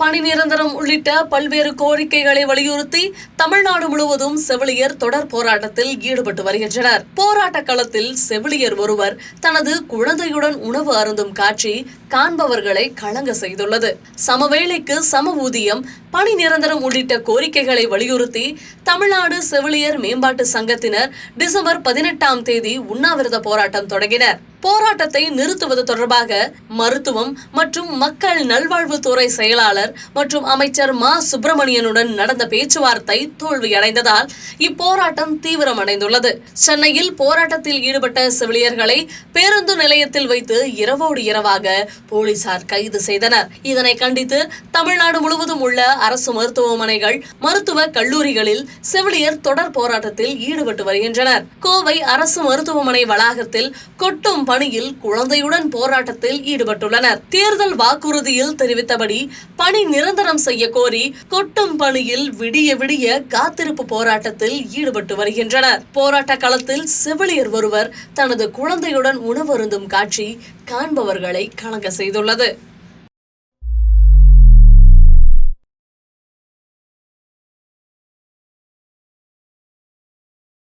பணி நிரந்தரம் உள்ளிட்ட பல்வேறு கோரிக்கைகளை வலியுறுத்தி தமிழ்நாடு முழுவதும் செவிலியர் தொடர் போராட்டத்தில் ஈடுபட்டு வருகின்றனர். போராட்ட களத்தில் செவிலியர் ஒருவர் தனது குழந்தையுடன் உணவு அருந்தும் காட்சி காண்பவர்களை கலங்க செய்துள்ளது. சமவேளைக்கு சம ஊதியம் பணி நிரந்தரம் உள்ளிட்ட கோரிக்கைகளை வலியுறுத்தி தமிழ்நாடு செவிலியர் மேம்பாட்டு சங்கத்தினர் டிசம்பர் பதினெட்டாம் தேதி உண்ணாவிரத போராட்டம் தொடங்கினர். போராட்டத்தை நிறுத்துவது தொடர்பாக மருத்துவம் மற்றும் மக்கள் நல்வாழ்வுத்துறை செயலாளர் மற்றும் அமைச்சர் மா. சுப்பிரமணியனுடன் நடந்த பேச்சுவார்த்தை தோல்வியடைந்ததால் இப்போராட்டம் தீவிரமடைந்துள்ளது. சென்னையில் போராட்டத்தில் ஈடுபட்ட செவிலியர்களை பேருந்து நிலையத்தில் வைத்து இரவோடு இரவாக போலீசார் கைது செய்தனர். இதனை கண்டித்து தமிழ்நாடு முழுவதும் உள்ள அரசு மருத்துவமனைகள் மருத்துவ கல்லூரிகளில் செவிலியர் தொடர் போராட்டத்தில் ஈடுபட்டு வருகின்றனர். கோவை அரசு மருத்துவமனை வளாகத்தில் கொட்டும் பணியில் குழந்தையுடன் போராட்டத்தில் ஈடுபட்டுள்ளனர். தேர்தல் வாக்குறுதியில் தெரிவித்தபடி பணி நிரந்தரம் செய்ய கோரி கொட்டும் பணியில் விடிய விடிய காத்திருப்பு போராட்டத்தில் ஈடுபட்டு வருகின்றனர். போராட்ட களத்தில் செவிலியர் ஒருவர் தனது குழந்தையுடன் உணவருந்தும் காட்சி காண்பவர்களை கலங்க செய்துள்ளது.